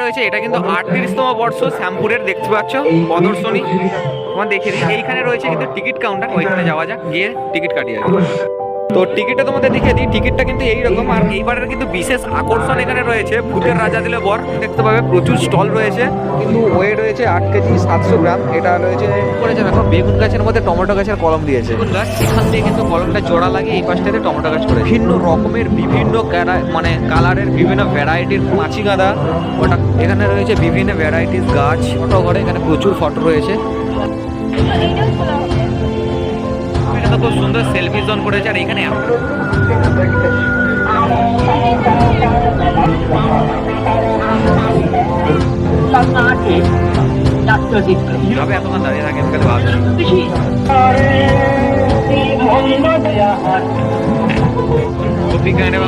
রয়েছে, এটা কিন্তু আটত্রিশতম বর্ষ, শ্যামপুরের, দেখতে পাচ্ছ প্রদর্শনী তোমার দেখে এইখানে রয়েছে কিন্তু টিকিট কাউন্টার, ওইখানে যাওয়া যাক, গিয়ে টিকিট কাটিয়ে তো টিকিটটা তোমাদের দেখিয়ে দিই। টিকিটটা কিন্তু এইরকম। আর এইবারের কিন্তু বিশেষ আকর্ষণ এখানে রয়েছে। ভূতের রাজা দিলে বর। দেখতে পাবে প্রচুর স্টল রয়েছে। কিন্তু ওয়ে রয়েছে আট কেজি সাতশো গ্রাম। এটা রয়েছে করেছে? দেখো বেগুন গাছের মধ্যে টমেটো গাছের কলম দিয়েছে। বেগুন গাছ এখান থেকে কিন্তু কলমটা জোড়া লাগে এই পাশটাতে টমেটো গাছ করে ভিন্ন রকমের বিভিন্ন ক্যারা- মানে কালারের বিভিন্ন ভ্যারাইটির মাছি গাঁদা। ওটা এখানে রয়েছে বিভিন্ন ভ্যারাইটিস গাছ। ফটো ঘরে এখানে প্রচুর ফটো রয়েছে। খুব সুন্দর সেলফি জোন করেছে আর এখানে কীভাবে এতক্ষণ থাকে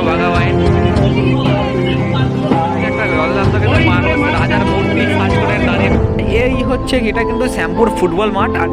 বাঘা একটা দাঁড়িয়ে এই হচ্ছে এটা কিন্তু শ্যামপুর ফুটবল মাঠ। আর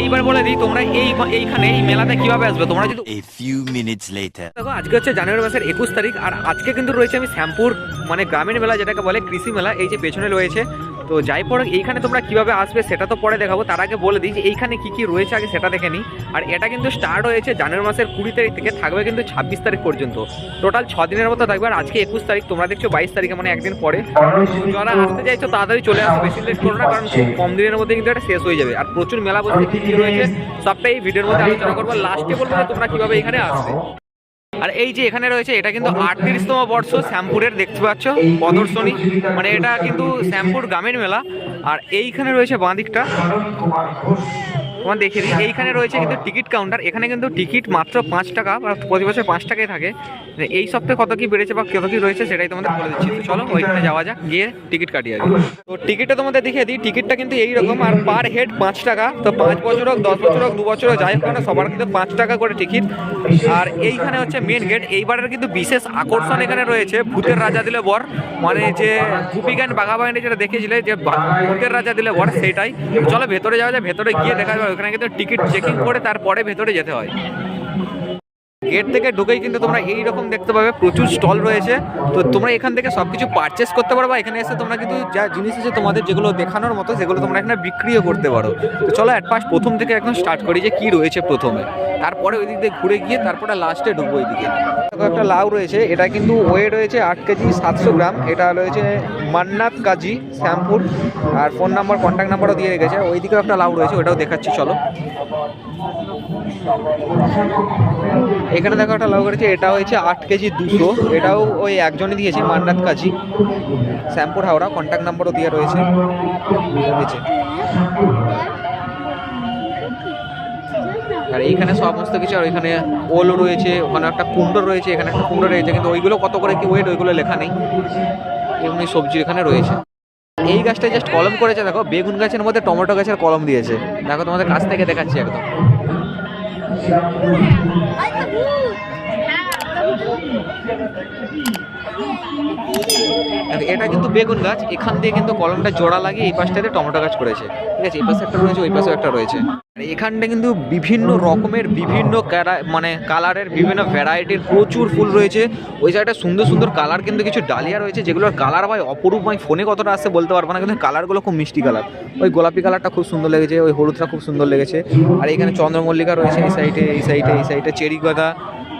এইবার বলে দিই তোমরা এই এইখানে এই মেলাতে কীভাবে আসবে? তোমরা যদি A few minutes later. দেখো আজকে হচ্ছে জানুয়ারি মাসের একুশ তারিখ আর আজকে কিন্তু রয়েছে আমি শ্যামপুর মানে গ্রামীণ মেলা যেটাকে বলে কৃষি মেলা এই যে পেছনে রয়েছে। তো যাই পর এইখানে তোমরা কীভাবে আসবে সেটা তো পরে দেখাবো। তার আগে বলে দিই যে এইখানে কি কি রয়েছে আগে সেটা দেখে নিই। আর এটা কিন্তু স্টার্ট হয়েছে জানুয়ারি মাসের কুড়ি তারিখ থেকে থাকবে কিন্তু ছাব্বিশ তারিখ পর্যন্ত। টোটাল ছ দিনের মতো থাকবে আর আজকে একুশ তারিখ তোমরা দেখছ বাইশ তারিখে মানে একদিন পরে। যারা আসতে চাইছো তাড়াতাড়ি চলে আসো বেশি লেট করো না কারণ কম দিনের মধ্যে কিন্তু এটা শেষ হয়ে যাবে। আর প্রচুর মেলা বসে কি কি রয়েছে সবটাই এই ভিডিওর মধ্যে আলোচনা করব। লাস্টে বলব তোমরা কীভাবে এখানে আসবে। আর এই যে এখানে রয়েছে, এটা কিন্তু আটত্রিশতম বর্ষ শ্যামপুরের, দেখতে পাচ্ছ, প্রদর্শনী। মানে এটা কিন্তু শ্যামপুর গ্রামের মেলা। আর এইখানে রয়েছে বাঁ দিকটা তোমার দেখে দিই। এইখানে রয়েছে কিন্তু টিকিট কাউন্টার এখানে কিন্তু টিকিট মাত্র পাঁচ টাকা বা প্রতি বছর পাঁচ টাকায় থাকে। এই সপ্তাহে কত কি বেড়েছে বা কত কি রয়েছে সেটাই তোমাদের বলে দিচ্ছি। চলো ওইখানে যাওয়া যাক, গিয়ে টিকিট কাটিয়ে আসি। তো টিকিটটা তোমাদের দেখিয়ে দিই। টিকিটটা কিন্তু এইরকম, আর পার হেড পাঁচ টাকা। তো পাঁচ বছর হোক, দশ বছর হোক, দু বছর হোক, যাই হোক না সবার কিন্তু পাঁচ টাকা করে টিকিট। আর এইখানে হচ্ছে মেন গেট এইবারের কিন্তু বিশেষ আকর্ষণ এখানে রয়েছে ভূতের রাজা দিলে বর মানে যে গুপিগান বাঘাবাহিনী যেটা দেখেছিলে যে ভূতের রাজা দিলে বর সেটাই চলো ভেতরে যাওয়া যায় ভেতরে গিয়ে দেখা যাবে ওখানে কিন্তু টিকিট চেকিং করে তারপরে ভেতরে যেতে হয়। গেট থেকে ঢুকেই কিন্তু তোমরা এই রকম দেখতে পাবে, প্রচুর স্টল রয়েছে। তো তোমরা এখান থেকে সব কিছু পারচেস করতে পারো বা এখানে এসে তোমরা কিন্তু যা জিনিস আছে তোমাদের যেগুলো দেখানোর মতো, সেগুলো তোমরা এখানে বিক্রিও করতে পারো। তো চলো অ্যাট ফার্স্ট প্রথম থেকে একদম স্টার্ট করি যে কি রয়েছে প্রথমে। তারপরে ওই দিক দিয়ে ঘুরে গিয়ে তারপরে লাস্টে ঢুকবো ওইদিকে। একটা লাউ রয়েছে, এটা কিন্তু ওয়ে রয়েছে আট কেজি সাতশো গ্রাম। এটা রয়েছে মান্নাত কাজী শ্যামপুর। আর ফোন নাম্বার কন্ট্যাক্ট নাম্বারও দিয়ে রেখেছে ওইদিকেও একটা লাউ রয়েছে, ওটাও দেখাচ্ছি, চলো। এখানে দেখো একটা লাউ করেছে এটা হয়েছে আট কেজি দুশো। এটাও ওই একজনই দিয়েছে, মান্নাত কাজী। শ্যামপুর হাওড়া কন্ট্যাক্ট নাম্বারও দিয়ে রয়েছে। আর এইখানে সমস্ত কিছু, আর এখানে ওল রয়েছে, ওখানে একটা কুণ্ড রয়েছে, এখানে একটা কুণ্ড রয়েছে, কিন্তু ওইগুলো কত করে কি ওয়েট ওইগুলো লেখা নেই। এমনি সবজি এখানে রয়েছে। এই গাছটা জাস্ট কলম করেছে, দেখো, বেগুন গাছের মধ্যে টমেটো গাছের কলম দিয়েছে। দেখো, তোমাদের কাছ থেকে দেখাচ্ছি একদম। এটা কিন্তু বেগুন গাছ, এখান দিয়ে কিন্তু কলমটা জোড়া লাগিয়ে এই পাশটাতে টমেটো গাছ করেছে। ঠিক আছে, এই পাশে একটা রয়েছে, ওই পাশে একটা রয়েছে। আর এখানটা কিন্তু বিভিন্ন রকমের, বিভিন্ন মানে কালারের, বিভিন্ন ভ্যারাইটির প্রচুর ফুল রয়েছে। ওই জায়গাটা সুন্দর সুন্দর কালার কিন্তু কিছু ডালিয়া রয়েছে, যেগুলোর কালার ভাই অপরূপ, ভাই ফোনে কতটা আসছে বলতে পারব না, কিন্তু কালারগুলো খুব মিষ্টি কালার। ওই গোলাপি কালারটা খুব সুন্দর লেগেছে, ওই হলুদটা খুব সুন্দর লেগেছে। আর এখানে চন্দ্রমল্লিকা রয়েছে এই সাইডে এই সাইডে এই সাইডে চেরি গাঁদা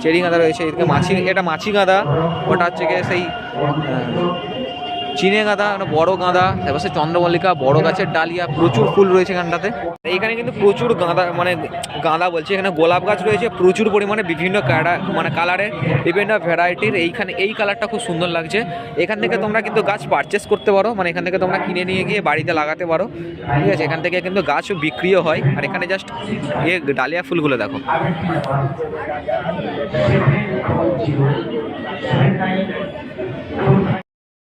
চেরি গাঁদা রয়েছে এদিকে মাছি এটা মাছি গাঁদা ওটা হচ্ছে গিয়ে সেই চিনে গাঁদা বড় গাঁদা, তারপর সে চন্দ্রমল্লিকা, বড় গাছের ডালিয়া, প্রচুর ফুল রয়েছে এখানটাতে। এখানে কিন্তু প্রচুর গাঁদা মানে গাঁদা বলছে, এখানে গোলাপ গাছ রয়েছে, প্রচুর পরিমাণে বিভিন্ন মানে কালারের বিভিন্ন ভ্যারাইটির এইখানে, এই কালারটা খুব সুন্দর লাগছে। এখান থেকে তোমরা কিন্তু গাছ পারচেস করতে পারো মানে এখান থেকে তোমরা কিনে নিয়ে গিয়ে বাড়িতে লাগাতে পারো, ঠিক আছে? এখান থেকে কিন্তু গাছও বিক্রিও হয়, আর এখানে জাস্ট ইয়ে ডালিয়া ফুলগুলো দেখো।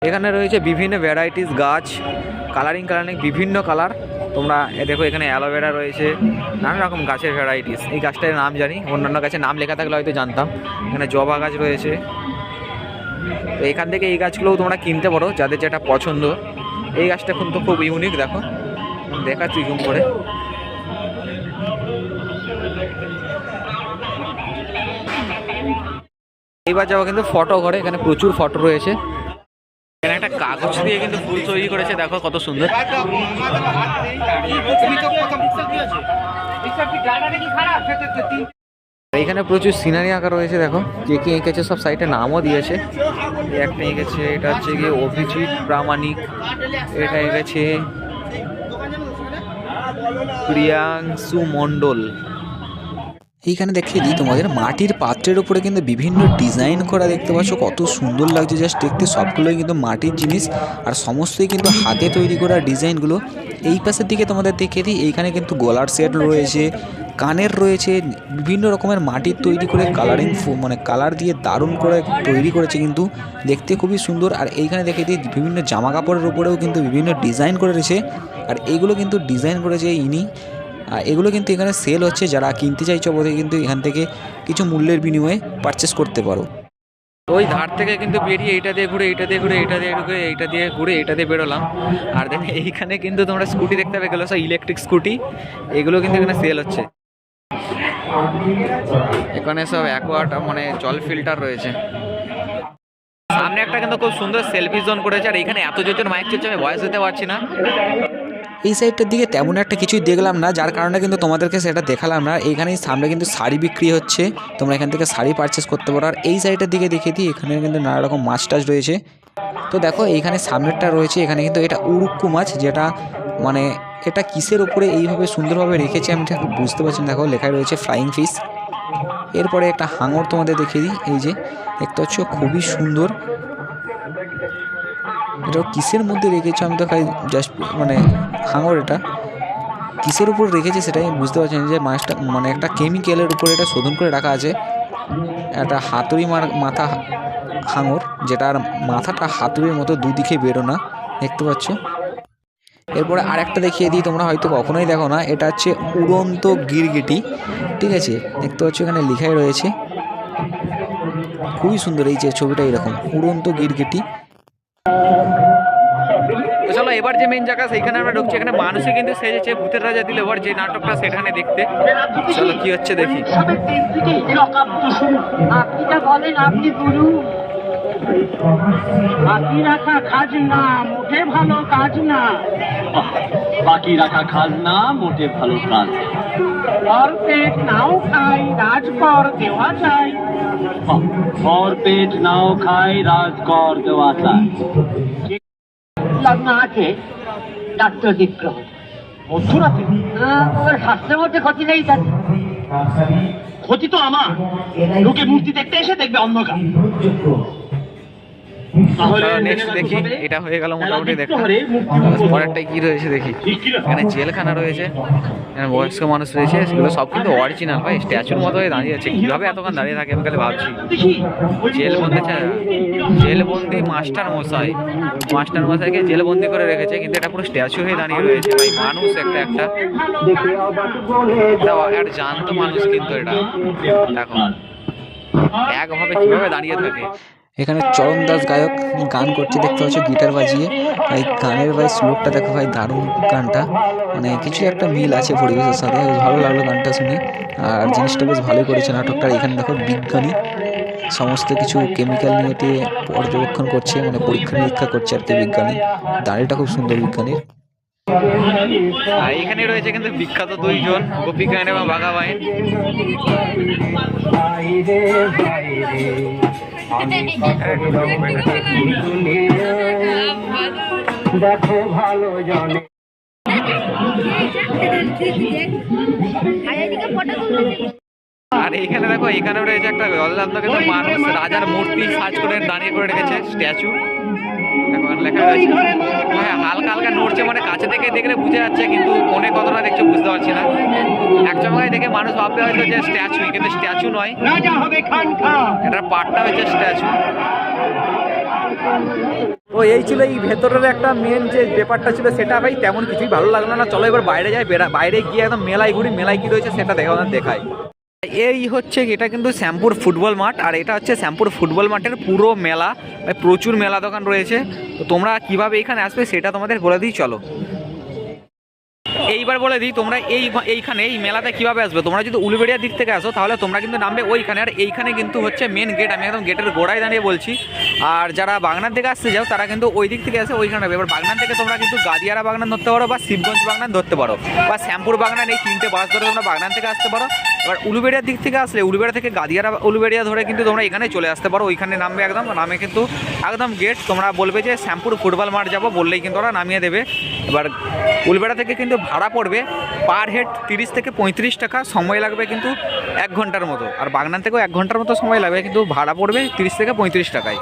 এখানে রয়েছে বিভিন্ন ভ্যারাইটিস গাছ কালারিং কালারিং বিভিন্ন কালার তোমরা দেখো এখানে অ্যালোভেরা রয়েছে, নানা রকম গাছের ভ্যারাইটিস এই গাছটার নাম জানি, অন্যান্য গাছের নাম লেখা থাকলে হয়তো জানতাম। এখানে জবা গাছ রয়েছে। তো এখান থেকে এই গাছগুলোও তোমরা কিনতে পারো, যাদের যেটা পছন্দ। এই গাছটা কিন্তু খুব ইউনিক দেখো। দেখাচ্ছি জুম করে। এইবার যাব কিন্তু ফটো ঘরে, এখানে প্রচুর ফটো রয়েছে। কাগজ দিয়ে কিন্তু ফুল তৈরি করেছে, দেখো কত সুন্দর। এখানে প্রচুর সিনারি আঁকা রয়েছে, দেখো। কে কে এঁকেছে সব সাইটে নামও দিয়েছে। একটা এঁকেছে, এটা হচ্ছে গিয়ে অভিজিৎ প্রামাণিক। এটা এঁকেছে প্রিয়াংশু মণ্ডল। এইখানে দেখিয়ে দিই, তোমাদের মাটির পাত্রের উপরে কিন্তু বিভিন্ন ডিজাইন করা দেখতে পাচ্ছ, কত সুন্দর লাগছে। জাস্ট দেখতে সবগুলোই কিন্তু মাটির জিনিস, আর সমস্তই কিন্তু হাতে তৈরি করা ডিজাইনগুলো এই পাশের দিকে তোমাদের দেখিয়ে দিই, এইখানে কিন্তু গলার সেট রয়েছে, কানের রয়েছে, বিভিন্ন রকমের মাটির তৈরি করে কালারিং মানে কালার দিয়ে দারুণ করে তৈরি করেছে কিন্তু, দেখতে খুবই সুন্দর। আর এইখানে দেখে দিই, বিভিন্ন জামা কাপড়ের উপরেও কিন্তু বিভিন্ন ডিজাইন করে রয়েছে আর এইগুলো কিন্তু ডিজাইন করেছে ইনি। এগুলো কিন্তু এখানে সেল হচ্ছে। যারা কিনতে চাইছো বোধ কিন্তু এখান থেকে কিছু মূল্যের বিনিময়ে পারচেস করতে পারো। ওই ধার থেকে কিন্তু বেরিয়ে এইটা দিয়ে ঘুরে, এইটা দিয়ে ঘুরে এটা দিয়ে ঘুরে এইটা দিয়ে ঘুরে, এইটা দিয়ে বেরোলাম। আর দেখো, এইখানে কিন্তু তোমরা স্কুটি দেখতে পাবে গেলো সব ইলেকট্রিক স্কুটি এগুলো কিন্তু এখানে সেল হচ্ছে। এখানে সব অ্যাকোয়াটা মানে জল ফিল্টার রয়েছে। সামনে একটা কিন্তু খুব সুন্দর সেলফি জোন করেছে, আর এখানে এত জোর মাইক চলছে আমি ভয়েস দিতে পারছি না। এই সাইডটার দিকে তেমন একটা কিছুই দেখলাম না, যার কারণে কিন্তু তোমাদেরকে সেটা দেখালাম না। এইখানেই সামনে কিন্তু শাড়ি বিক্রি হচ্ছে, তোমরা এখান থেকে শাড়ি পারচেস করতে পারো। আর এই সাইডের দিকে দেখিয়ে দিই, এখানে কিন্তু নানা রকম মাছ টাছ রয়েছে। তো দেখো, এইখানে সামনেরটা রয়েছে, এখানে কিন্তু এটা উড়ুক্কু মাছ, যেটা মানে এটা কিসের উপরে এইভাবে সুন্দরভাবে রেখেছে আমি ঠিক বুঝতে পারছি দেখো লেখায় রয়েছে ফ্লাইং ফিশ এরপরে একটা হাঙর তোমাদের দেখিয়ে দিই, এই যে, দেখতে পাচ্ছ, খুবই সুন্দর। এটা কিসের মধ্যে রেখেছো? আমি তো খাই জাস্ট মানে হাঙর এটা। কিসের উপর রেখেছে সেটাই আমি বুঝতে পারছি না যে মাছটা মানে একটা কেমিক্যালের উপর এটা শোধন করে রাখা আছে। একটা হাতুড়ি মার মাথা হাঙর যেটার মাথাটা হাতুড়ির মতো দুদিকে বেরো না দেখতে পাচ্ছ? এরপরে আর একটা দেখিয়ে দিই, তোমরা হয়তো কখনোই দেখো না, এটা হচ্ছে উড়ন্ত গিরগিটি, ঠিক আছে? দেখতে পাচ্ছ এখানে লেখাই রয়েছে। খুবই সুন্দর এই যে ছবিটা এরকম, উড়ন্ত গিরগিটি। তো চলো এবার যে মেন জায়গা সেইখানে আমরা ঢুকছি। এখানে মানুষই কিন্তু সেজেছে ভূতের রাজা দিলে। এবার যে নাটকটা সেখানে দেখতে। চলো কি হচ্ছে দেখি। আপনি বলেন আপনি গুরু বাকি রাখা খাজনা মোটে ভালো কাজ না। বাকি রাখা খাজনা মোটে ভালো কাজ। নাও খাই রাজকর দেওয়া চাই। পেট নাও খাই রাজকর দেওয়া চায় লগ্ন আছে ডাক্তার বিক্রম মধ্যরাতে ওর স্বাস্থ্যের মধ্যে ক্ষতি নেই তার। ক্ষতি তো আমার লোকে মূর্তি দেখতে এসে দেখবে অন্ধকার নেক্সট দেখি এটা হয়ে গেল মোটামুটি দেখা। পরেরটাই কি রয়েছে দেখি। এখানে জেলখানা রয়েছে এখানে বয়স্ক মানুষ রয়েছে সেগুলো সব কিন্তু অরিজিনাল ভাই স্ট্যাচুর মতো হয়ে দাঁড়িয়ে আছে। কীভাবে এতক্ষণ দাঁড়িয়ে থাকে আমি খালি ভাবছি। জেলবন্দি জেলবন্দি মাস্টার মশাই। মাস্টার মশাইকে জেলবন্দি করে রেখেছে কিন্তু এটা পুরো স্ট্যাচু হয়ে দাঁড়িয়ে রয়েছে। ভাই মানুষ একটা। একটা একটা জানতো মানুষ কিন্তু এটা। দেখো একভাবে কীভাবে দাঁড়িয়ে থাকে। এখানে চরণ দাস গায়ক গান করছে দেখতে পাচ্ছ গিটার বাজিয়ে। ভাই গানের ভাই শ্লোকটা দেখো ভাই দারুণ গানটা। মানে কিছু একটা মিল আছে পরিবেশের সাথে বেশ ভালো লাগল গানটা শুনে। আর জিনিসটা বেশ ভালোই করেছে নাটকটা। এখানে দেখো বিজ্ঞানী সমস্ত কিছু কেমিক্যাল নিয়ে পর্যবেক্ষণ করছে মানে পরীক্ষা নিরীক্ষা করছে আর কি বিজ্ঞানী। দাঁড়িটা খুব সুন্দর বিজ্ঞানীর। আর এখানে রয়েছে কিন্তু বিখ্যাত দুইজন গোপীকায়ন এবং বাঘাবাইন দেখো ভালো জনে আর এখানে দেখো এখানে রয়েছে একটা কিন্তু মানুষ রাজার মূর্তি সাজ করে দাঁড়িয়ে করে রেখেছে স্ট্যাচু। দেখো লেখা রয়েছে হ্যাঁ হালকা হালকা নড়ছে মানে কাছে থেকে দেখলে বুঝে যাচ্ছে, কিন্তু কোনে কতটা দেখছ বুঝতে পারছি দেখে মানুষ ভাববে হয়তো যে স্ট্যাচুই কিন্তু স্ট্যাচু নয়। রাজা হবে এটার পাটটা হচ্ছে স্ট্যাচু তো এই ছিল এই ভেতরের একটা মেন যে ব্যাপারটা ছিল সেটা ভাই তেমন কিছুই ভালো লাগল না। চলো এবার বাইরে যাই বাইরে গিয়ে একদম মেলায় ঘুরি মেলায় কি রয়েছে সেটা দেখা দেখায় এই হচ্ছে এটা কিন্তু শ্যামপুর ফুটবল মাঠ আর এটা হচ্ছে শ্যামপুর ফুটবল মাঠের পুরো মেলা। মানে প্রচুর মেলা দোকান রয়েছে। তো তোমরা কীভাবে এখানে আসবে সেটা তোমাদের বলে দিই চলো। এইবার বলে দিই, তোমরা এই এইখানে, এই মেলাতে কীভাবে আসবে? তোমরা যদি উলুবেড়িয়ার দিক থেকে আসো, তাহলে তোমরা কিন্তু নামবে ওইখানে। আর এইখানে কিন্তু হচ্ছে মেন গেট আমি একদম গেটের গোড়ায় দাঁড়িয়ে বলছি। আর যারা বাগনার থেকে আসতে যাও, তারা কিন্তু ওই দিক থেকে আসে ওইখানে এবার বাগনান থেকে তোমরা কিন্তু গাদিয়ারা বাগনান ধরতে পারো বা শিবগঞ্জ বাগনান ধরতে পারো। বা শ্যামপুর বাগনান, এই তিনটে বাস ধরে তোমরা বাগনান থেকে আসতে পারো। এবার উলুবেড়িয়ার দিক থেকে আসলে উলুবেড়া থেকে গাদিয়ারা, উলুবেড়িয়া ধরে কিন্তু তোমরা এখানে চলে আসতে পারো। ওইখানে নামবে একদম, নামে কিন্তু একদম গেট তোমরা বলবে যে শ্যামপুর ফুটবল মাঠ যাব বললেই কিন্তু ওরা নামিয়ে দেবে। এবার উলবেড়া থেকে কিন্তু ভাড়া পড়বে পার হেড তিরিশ থেকে পঁয়ত্রিশ টাকা। সময় লাগবে কিন্তু এক ঘণ্টার মতো। আর বাগনান থেকেও এক ঘণ্টার মতো সময় লাগবে, কিন্তু ভাড়া পড়বে তিরিশ থেকে পঁয়ত্রিশ টাকায়।